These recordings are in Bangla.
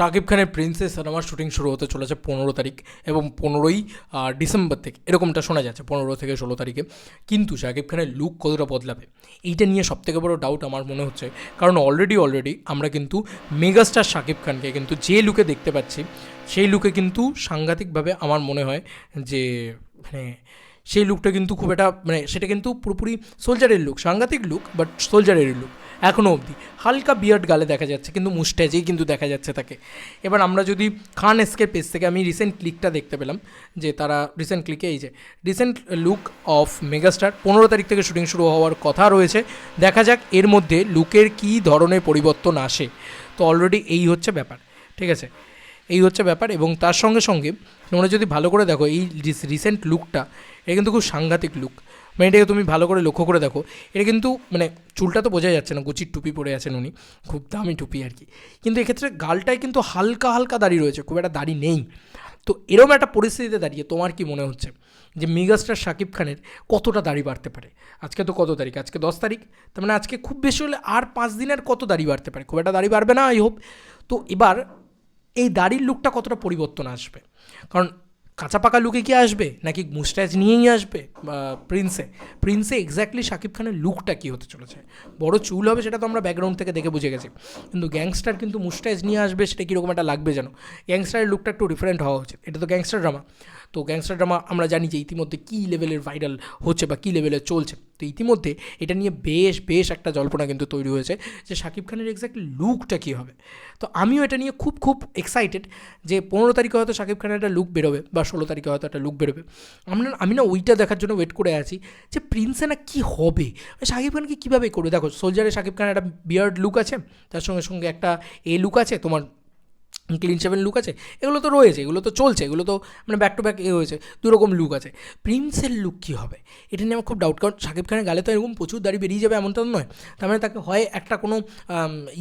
শাকিব খানের প্রিন্সেস সিনেমার শুটিং শুরু হতে চলেছে পনেরো তারিখ এবং পনেরোই ডিসেম্বর থেকে। এরকমটা শোনা যাচ্ছে পনেরো থেকে ষোলো তারিখে। কিন্তু শাকিব খানের লুক কতটা বদলাবে? এইটা নিয়ে সবথেকে বড় ডাউট আমার মনে হচ্ছে। কারণ অলরেডি অলরেডি আমরা কিন্তু মেগাস্টার শাকিব খানকে কিন্তু যে লুকে দেখতে পাচ্ছি, সেই লুকে কিন্তু সাংঘাতিকভাবে আমার মনে হয় যে মানে সেই লুকটা কিন্তু খুব একটা মানে সেটা কিন্তু পুরোপুরি সোলজারের লুক সাংঘাতিক লুক বাট সোলজারের লুক এখনও অবধি। হালকা বিয়ার্ড গালে দেখা যাচ্ছে, কিন্তু মুস্ট্যাজেই কিন্তু দেখা যাচ্ছে তাকে। এবার আমরা যদি খান এসকের পেজ থেকে আমি রিসেন্ট ক্লিকটা দেখতে পেলাম, যে তারা রিসেন্ট ক্লিকে এই যে রিসেন্ট লুক অফ মেগাস্টার পনেরো তারিখ থেকে শুটিং শুরু হওয়ার কথা রয়েছে। দেখা যাক এর মধ্যে লুকের কী ধরনের পরিবর্তন আসে। তো অলরেডি এই হচ্ছে ব্যাপার, ঠিক আছে? এই হচ্ছে ব্যাপার এবং তার সঙ্গে সঙ্গে তোমরা যদি ভালো করে দেখো, এই রিসেন্ট লুকটা এটা কিন্তু খুব সাংঘাতিক লুক মানে এটাকে তুমি ভালো করে লক্ষ্য করে দেখো। এটা কিন্তু মানে চুলটা তো বোঝা যাচ্ছে না, গুচির টুপি পরে আছেন উনি। খুব দামি টুপি আর কি। কিন্তু এক্ষেত্রে গালটায় কিন্তু হালকা হালকা দাড়ি রয়েছে, খুব একটা দাড়ি নেই। তো এরকম একটা পরিস্থিতিতে দাঁড়িয়ে তোমার কি মনে হচ্ছে? যে মেগাস্টার শাকিব খানের কতটা দাড়ি বাড়তে পারে? আজকে তো কত তারিখ? আজকে দশ তারিখ? তার মানে আজকে খুব বেশি হলে আর পাঁচ দিনের কত দাড়ি বাড়তে পারে? খুব একটা দাড়ি বাড়বে না আই হোপ তো এবার এই দাড়ির লুকটা কতটা পরিবর্তন আসবে? কারণ কাঁচা পাকা লুকে কি আসবে? নাকি মুস্টাইজ নিয়েই আসবে? প্রিন্সে প্রিন্সে এক্স্যাক্টলি শাকিব খানের লুকটা কী হতে চলেছে? বড় চুল হবে সেটা তো আমরা ব্যাকগ্রাউন্ড থেকে দেখে বুঝে গেছি। কিন্তু গ্যাংস্টার কিন্তু মুস্টাইজ নিয়ে আসবে সেটা কীরকম একটা লাগবে যেন গ্যাংস্টারের লুকটা একটু ডিফারেন্ট হওয়া উচিত। এটা তো গ্যাংস্টার ড্রামা তো গ্যাংস্টার ড্রামা আমরা জানি যে ইতিমধ্যে কী লেভেলের ভাইরাল হচ্ছে বা কী লেভেলের চলছে। তো ইতিমধ্যে এটা নিয়ে বেশ বেশ একটা জল্পনা কিন্তু তৈরি হয়েছে যে শাকিব খানের এক্স্যাক্টলি লুকটা কী হবে। তো আমিও এটা নিয়ে খুব খুব এক্সাইটেড যে পনেরো তারিখে হয়তো শাকিব খানের একটা লুক বেরোবে বা ষোলো তারিখে হয়তো একটা লুক বেরোবে। আমরা, আমি না ওইটা দেখার জন্য ওয়েট করে আছি যে প্রিন্সে না কী হবে? শাকিব খানকে কীভাবে করবে? দেখো সোলজারে শাকিব খানের একটা বিয়ার্ড লুক আছে, তার সঙ্গে সঙ্গে একটা এ লুক আছে, তোমার ক্লিন সেভেন লুক আছে এগুলো তো রয়েছে এগুলো তো চলছে এগুলো তো মানে ব্যাক টু ব্যাক এ হয়েছে দুরকম লুক আছে। প্রিন্সের লুক কী হবে? এটা নিয়ে আমার খুব ডাউট কারণ শাকিব খানের গালে তো এরকম প্রচুর দাড়ি বেরিয়ে যাবে এমনটা তো নয়। তার মানে তাকে হয় একটা কোনো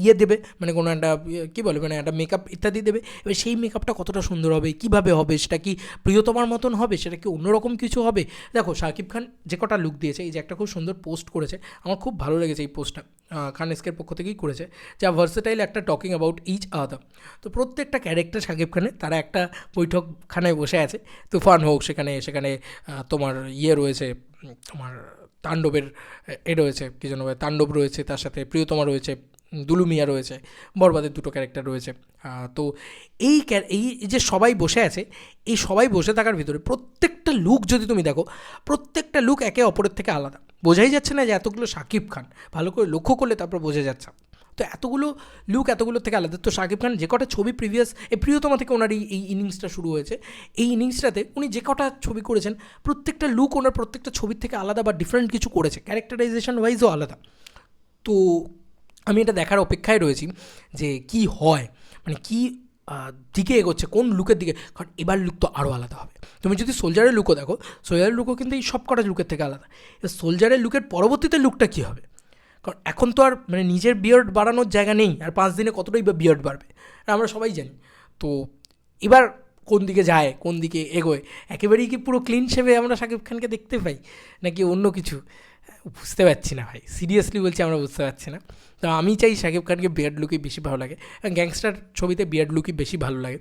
ইয়ে দেবে মানে কোনো একটা ইয়ে, কী বলে মানে একটা মেকআপ ইত্যাদি দেবে। এবার সেই মেকআপটা কতটা সুন্দর হবে কীভাবে হবে সেটা কি প্রিয়তমার মতন হবে সেটা কি অন্যরকম কিছু হবে? দেখো শাকিব খান যে কটা লুক দিয়েছে এই যে একটা খুব সুন্দর পোস্ট করেছে আমার খুব ভালো লেগেছে এই পোস্টটা খান এসকের পক্ষ থেকেই করেছে যা ভার্সেটাইল একটা টকিং অ্যাবাউট ইচ আদার তো প্রত্যেকটা ক্যারেক্টার শাকিব খানের, তারা একটা বৈঠকখানায় বসে আছে, তুফান হোক, সেখানে সেখানে তোমার ইয়ে রয়েছে তোমার তাণ্ডবের, এ রয়েছে, কী যেন তাণ্ডব রয়েছে, তার সাথে প্রিয়তমা রয়েছে দুলুমিয়া রয়েছে, বরবাদের দুটো ক্যারেক্টার রয়েছে তো এই এই যে সবাই বসে আছে, এই সবাই বসে থাকার ভিতরে প্রত্যেকটা লুক যদি তুমি দেখো, প্রত্যেকটা লুক একে অপরের থেকে আলাদা। বোঝাই যাচ্ছে না যে এতগুলো শাকিব খান, ভালো করে লক্ষ্য করলে তারপর বোঝা যাচ্ছে। তো এতগুলো লুক এতগুলো থেকে আলাদা। তো শাকিব খান যে কটা ছবি প্রিভিয়াস এই প্রিয়তমা থেকে ওনার এই এই ইনিংসটা শুরু হয়েছে। এই ইনিংসটাতে উনি যে কটা ছবি করেছেন, প্রত্যেকটা লুক ওনার প্রত্যেকটা ছবির থেকে আলাদা বা ডিফারেন্ট কিছু করেছে। ক্যারেক্টারাইজেশন ওয়াইজও আলাদা। তো আমি এটা দেখার অপেক্ষায় রয়েছি যে কি হয় মানে কি দিকে এগোচ্ছে, কোন লুকের দিকে। কারণ এবার লুক তো আরও আলাদা হবে। তুমি যদি সোলজারের লুকও দেখো, সোলজারের লুকও কিন্তু এই সব কটা লুকের থেকে আলাদা। সোলজারের লুকের পরবর্তীতে লুকটা কী হবে? কারণ এখন তো আর মানে নিজের বিয়ার্ড বাড়ানোর জায়গা নেই, আর পাঁচ দিনে কতটাই বা বিয়ার্ড বাড়বে? আর আমরা সবাই জানি। তো এবার কোন দিকে যায়, কোন দিকে এগোয়? একেবারেই কি পুরো ক্লিন শেভে আমরা শাকিব খানকে দেখতে পাই, নাকি অন্য কিছু? বুঝতে পারছি না ভাই সিরিয়াসলি বলছি আমরা বুঝতে পারছি না। তো আমি চাই শাকিব খানকে বিয়ার্ড লুকই বেশি ভালো লাগে গ্যাংস্টার ছবিতে বিয়ার্ড লুকই বেশি ভালো লাগে।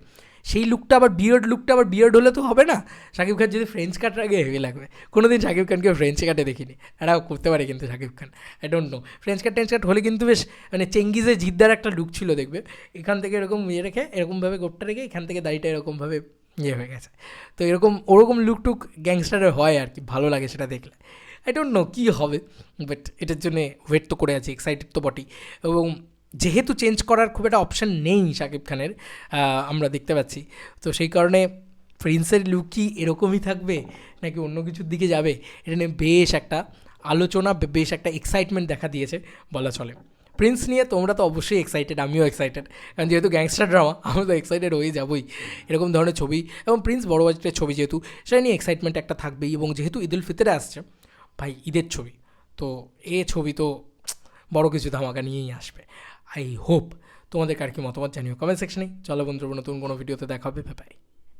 সেই লুকটা আবার বিয়ার্ড লুকটা আবার বিয়ার্ড হলে তো হবে না। শাকিব খান যদি ফ্রেঞ্চ কাট আগে হেভি লাগবে কোনো দিন শাকিব খানকে ফ্রেঞ্চ কাটে দেখিনি। এরাও করতে পারে কিন্তু Shakib Khan. I don't know French cut trench cut হলে কিন্তু বেশ মানে চেঙ্গিজে জিদ্দার একটা লুক ছিল দেখবে। এখান থেকে এরকম ইয়ে রেখে, এরকমভাবে গোপটা রেখে এখান থেকে দাড়িটা এরকমভাবে ইয়ে হয়ে গেছে। তো এরকম, ওরকম লুক টুক গ্যাংস্টারের হয় আর কি। ভালো লাগে সেটা দেখলে। আই ডোন্ট নো কী হবে বাট এটার জন্যে ওয়েট তো করে আছি এক্সাইটেড তো বটেই। এবং যেহেতু চেঞ্জ করার খুব একটা অপশান নেই শাকিব খানের আমরা দেখতে পাচ্ছি। তো সেই কারণে প্রিন্সের লুক কি এরকমই থাকবে নাকি অন্য কিছুর দিকে যাবে? এটা নিয়ে বেশ একটা আলোচনা বেশ একটা এক্সাইটমেন্ট দেখা দিয়েছে বলা চলে। প্রিন্স নিয়ে তোমরা তো অবশ্যই এক্সাইটেড আমিও এক্সাইটেড কারণ যেহেতু গ্যাংস্টার ড্রামা আমি তো এক্সাইটেড হয়ে যাবই। এরকম ধরনের ছবি এবং প্রিন্স বড় বাজেটের ছবি যেহেতু, সেটা নিয়ে এক্সাইটমেন্ট একটা থাকবেই এবং যেহেতু ঈদুল ফিতরে আসছে, ভাই, ঈদের ছবি। তো এ ছবি তো বড় কিছু ধামাকা নিয়েই আসবে। আই হোপ তোমাদের কার কি মতামত জানিও। কমেন্ট সেকশনে চলো বন্ধুরা, নতুন কোনো ভিডিওতে দেখা হবে। বাই